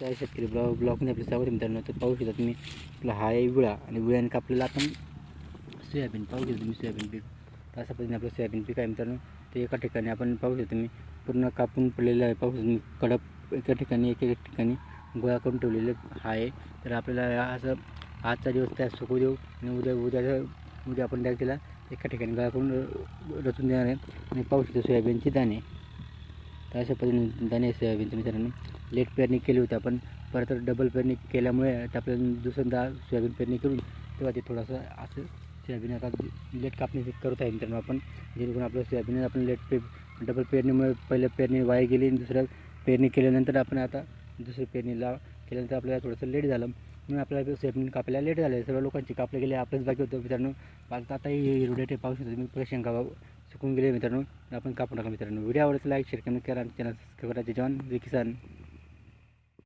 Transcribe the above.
त्या शेतकरी ब्लॉक ब्लॉकने आपलं स्वागत मित्रांनो. तर पाहू शकता तुम्ही आपला हा आहे विळा आणि विळ्याने कापलेला आपण सोयाबीन. पाहू शकता तुम्ही सोयाबीन पीक. तर अशा पद्धतीने आपलं सोयाबीन पीक आहे मित्रांनो. ते एका ठिकाणी आपण पाहू शकतो तुम्ही पूर्ण कापून पडलेलं आहे. पाहू शकतो तुम्ही कडप एका ठिकाणी एक एक ठिकाणी गोळा करून ठेवलेलं आहे. तर आपल्याला असं आजचा दिवस त्या सुकू देऊ आणि उद्या उद्या उद्या आपण त्या त्याला एका ठिकाणी गोळा करून रचून देणार आहे. आणि पाहू शकतो सोयाबीनचे दाणे. तर अशा पद्धतीने दाणे सोयाबीनचे मित्रांनो. लेट पेरणी केली होती. आपण परत डबल पेरणी केल्यामुळे ते आपल्याला दुसऱ्यांदा सोयाबीन पेरणी करून तेव्हा ते थोडंसं असं सोयाबीन आता लेट कापणी करत आहे मित्रांनो आपण. जेणेकरून आपलं सोयाबीन आपण लेट पे डबल पेरणीमुळे पहिल्या पेरणी वाया गेली आणि दुसऱ्या पेरणी केल्यानंतर आपण आता दुसरी पेरणीला केल्यानंतर आपल्याला थोडंसं लेट झालं. म्हणून आपल्याला सोयाबीन कापायला लेट झालं. सर्व लोकांची कापले गेले आपलंच बाकी होतं मित्रांनो. आता आता ही रोडेटे पाहू शकतो तुम्ही प्रेशन का सुकून गेले मित्रांनो. आपण कापून टाका मित्रांनो. व्हिडिओ आवडतं लाईक शेअर कमेंट करा आणि चॅनल सबस्क्राईब करा. जवान जय किसान.